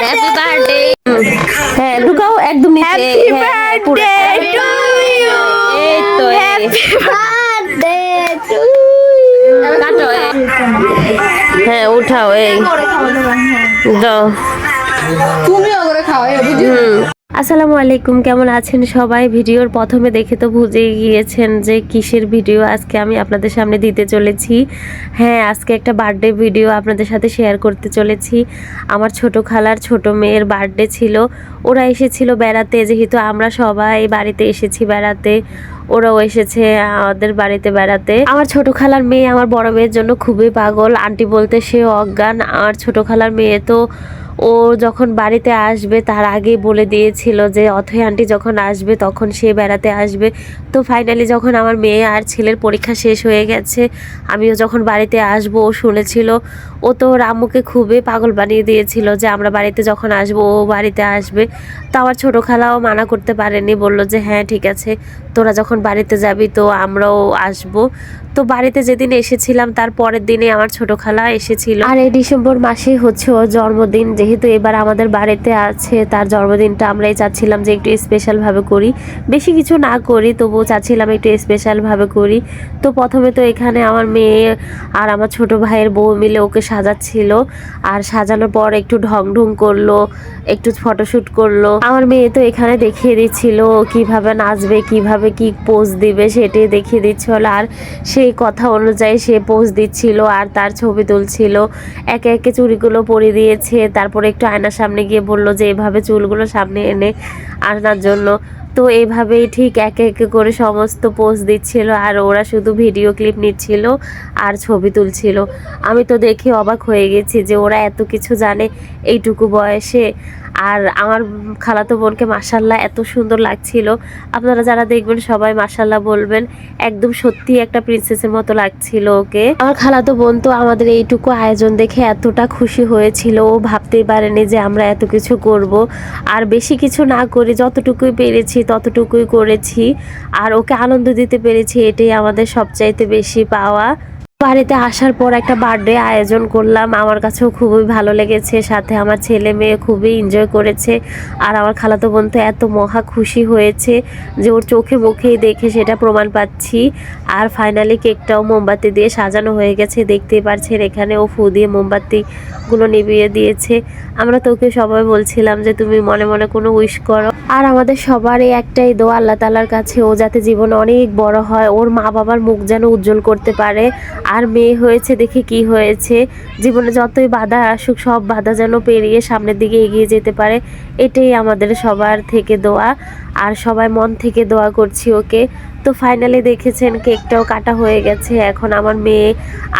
Happy birthday হ্যাঁ ঢুকাও একদম নিচে হ্যাপি পুরো- বার্থডে টু ইউ এই তো এই। হ্যাপি বার্থডে টু কাটো। হ্যাঁ উঠাও এই। দাও। তুমিও করে খাও এই হুম। আসসালামু আলাইকুম, কেমন আছেন সবাই? ভিডিওর প্রথমে দেখে তো বুঝেই গিয়েছেন যে কিসের ভিডিও আজকে আমি আপনাদের সামনে দিতে চলেছি। হ্যাঁ আজকে একটা বার্থডে ভিডিও আপনাদের সাথে শেয়ার করতে চলেছি। আমার ছোট খালার ছোট মেয়ের বার্থডে ছিল। ওরা এসেছিল বেড়াতে, যেহেতু আমরা সবাই বাড়িতে এসেছি বেড়াতে। ওরাও এসেছে আমাদের বাড়িতে বেড়াতে। আমার ছোট খালার মেয়ে আমার বড় মেয়ের জন্য খুবই পাগল। আন্টি বলতে সে অজ্ঞান। আমার ছোট খালার মেয়ে তো ও যখন বাড়িতে আসবে, তার আগে বলে দিয়েছিল যে অথৈ আন্টি যখন আসবে, তখন সে বেড়াতে আসবে। তো ফাইনালি যখন আমার মেয়ে আর ছেলের পরীক্ষা শেষ হয়ে গেছে, আমিও যখন বাড়িতে আসব, ও শুনেছিল, ও তো ওর আম্মুকে খুবই পাগল বানিয়ে দিয়েছিল যে, আমরা বাড়িতে যখন আসব, ও বাড়িতে আসবে। তো আমার ছোটো খালাও মানা করতে পারেনি, বলল যে হ্যাঁ ঠিক আছে, তোরা যখন বাড়িতে যাবি, তো আমরাও আসব। তো বাড়িতে যেদিন এসেছিলাম, তার পরের দিনে আমার ছোটো খালা এসেছিল। আর এই ডিসেম্বর মাসেই হচ্ছে ওর জন্মদিন যেহেতু এবার আমাদের বাড়িতে আছে, তার জন্মদিনটা আমরাই চাচ্ছিলাম যে একটু স্পেশাল ভাবে করি। বেশি কিছু না করি, তবুও চাচ্ছিলাম একটু স্পেশাল ভাবে করি। তো প্রথমে তো এখানে আমার মেয়ে আর আমার ছোট ভাইয়ের বউ মিলে ওকে সাজাচ্ছিল। আর সাজানোর পর একটু ঢং ঢং করল, একটু ফটোশুট করল। আমার মেয়ে তো এখানে দেখিয়ে দিচ্ছিল কীভাবে নাচবে, কীভাবে কি পোজ দিবে সেটাই দেখিয়ে দিচ্ছিল। আর সেই কথা অনুযায়ী সে পোজ দিচ্ছিল আর তার ছবি তুলছিল। একে একে চুড়িগুলো পরিয়ে দিয়েছে, তারপরে একটু আয়নার সামনে গিয়ে বলল যে, এভাবে চুলগুলো সামনে এনে আনার জন্য। তো এইভাবেই ঠিক একে একে করে সমস্ত পোস্ট দিচ্ছিল আর ওরা শুধু ভিডিও ক্লিপ নিচ্ছিল। আর ছবি তুলছিল। আমি তো দেখে অবাক হয়ে গেছি যে ওরা এত কিছু জানে এইটুকু বয়সে। আর আমার খালাতো বোনকে মাসাল্লাহ এত সুন্দর লাগছিল। আপনারা যারা দেখবেন সবাই মাসাল্লাহ বলবেন, একদম সত্যি একটা প্রিন্সেসের মতো লাগছিল ওকে। আমার খালাতো বোন তো আমাদের এইটুকু আয়োজন দেখে এতটা খুশি হয়েছিল। ও ভাবতেই পারেনি যে আমরা এত কিছু করব। আর বেশি কিছু না করে যতটুকুই পেরেছি ততটুকুই করেছি। আর ওকে আনন্দ দিতে পেরেছি, এটাই আমাদের সবচাইতে বেশি পাওয়া। বাড়িতে আসার পর একটা বার্থডে আয়োজন করলাম। আমার কাছেও খুবই ভালো লেগেছে, সাথে আমার ছেলে মেয়ে খুবই এনজয় করেছে। আর আমার খালাতো বোন তো এত মহা খুশি হয়েছে যে ওর চোখে মুখেই দেখে সেটা প্রমাণ পাচ্ছি। আর ফাইনালি কেকটাও মোমবাতি দিয়ে সাজানো হয়ে গেছে, দেখতেই পারছেন এখানে ও ফু দিয়ে মোমবাতিগুলো নিভিয়ে দিয়েছে। আমরা তোকে সবাই বলছিলাম যে তুমি মনে মনে কোনো উইশ করো। আর আমাদের সবারই একটাই দোয়া, আল্লাহ তালার কাছে ও যাতে জীবন অনেক বড় হয়, ওর মা বাবার মুখ যেন উজ্জ্বল করতে পারে। আর মেয়ে হয়েছে দেখে কি হয়েছে। জীবনে যতই বাধা আসুক, সব বাধা যেন পেরিয়ে সামনের দিকে এগিয়ে যেতে পারে, এটাই আমাদের সবার থেকে দোয়া। আর সবাই মন থেকে দোয়া করছি ওকে। তো ফাইনালি দেখেছেন কেকটাও কাটা হয়ে গেছে। এখন আমার মেয়ে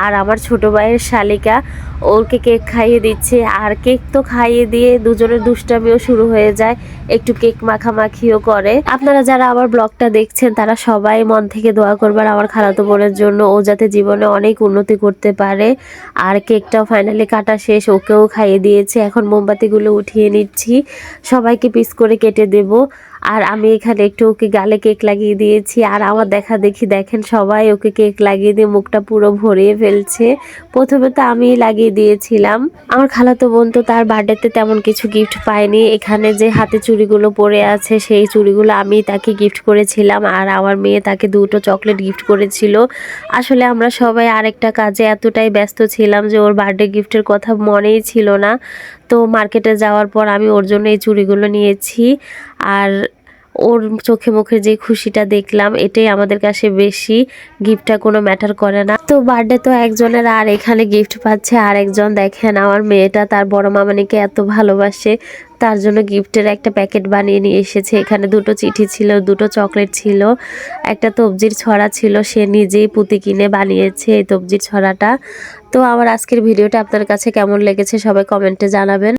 আর আমার ছোট ভাইয়ের শালিকা ওকে কেক খাইয়ে দিচ্ছে। আর কেক তো খাইয়ে দিয়ে দুজনের দুষ্টামিও শুরু হয়ে যায়। একটু কেক মাখামাখিও করে। আপনারা যারা আমার ব্লগটা দেখছেন, তারা সবাই মন থেকে দোয়া করবার আমার খালাতো বোনের জন্য। ও যাতে জীবনে অনেক উন্নতি করতে পারে। আর কেকটাও ফাইনালি কাটা শেষ। ওকেও খাইয়ে দিয়েছে। এখন মোমবাতিগুলো উঠিয়ে নিচ্ছি। সবাইকে পিস করে কেটে দেব। আর আমি এখানে একটু ওকে গালে কেক লাগিয়ে দিয়েছি। আর আমার দেখা দেখি দেখেন সবাই ওকে কেক লাগিয়ে দিয়ে মুখটা পুরো ভরিয়ে ফেলছে। প্রথমে তো আমি লাগিয়ে দিয়েছিলাম। আমার খালাতো বোন তো তার বার্থডেতে তেমন কিছু গিফট পায়নি। এখানে যে হাতে চুড়িগুলো পরে আছে, সেই চুড়িগুলো আমি তাকে গিফট করেছিলাম। আর আমার মেয়ে তাকে দুটো চকলেট গিফট করেছিল। আসলে আমরা সবাই আরেকটা কাজে এতটাই ব্যস্ত ছিলাম যে ওর বার্থডে গিফটের কথা মনেই ছিল না। তো মার্কেটে যাওয়ার পর আমি ওর জন্য এই চুড়িগুলো নিয়েছি। আর ওর চোখে মুখে যে খুশিটা দেখলাম, এটাই আমাদের কাছে বেশি গিফটটা, কোনো ম্যাটার করে না। তো বার্থডে তো একজনের, আর এখানে গিফট পাচ্ছে আর একজন দেখেন আমার মেয়েটা, তার বড় মামানিকে এত ভালোবাসে, তার জন্য গিফটের একটা প্যাকেট বানিয়ে নিয়ে এসেছে। এখানে দুটো চিঠি ছিল, দুটো চকলেট ছিল, একটা তবজির ছড়া ছিল, সে নিজেই পুঁতি কিনে বানিয়েছে এই তবজির ছড়াটা। তো আমার আজকের ভিডিওটা আপনার কাছে কেমন লেগেছে সবাই কমেন্টে জানাবেন।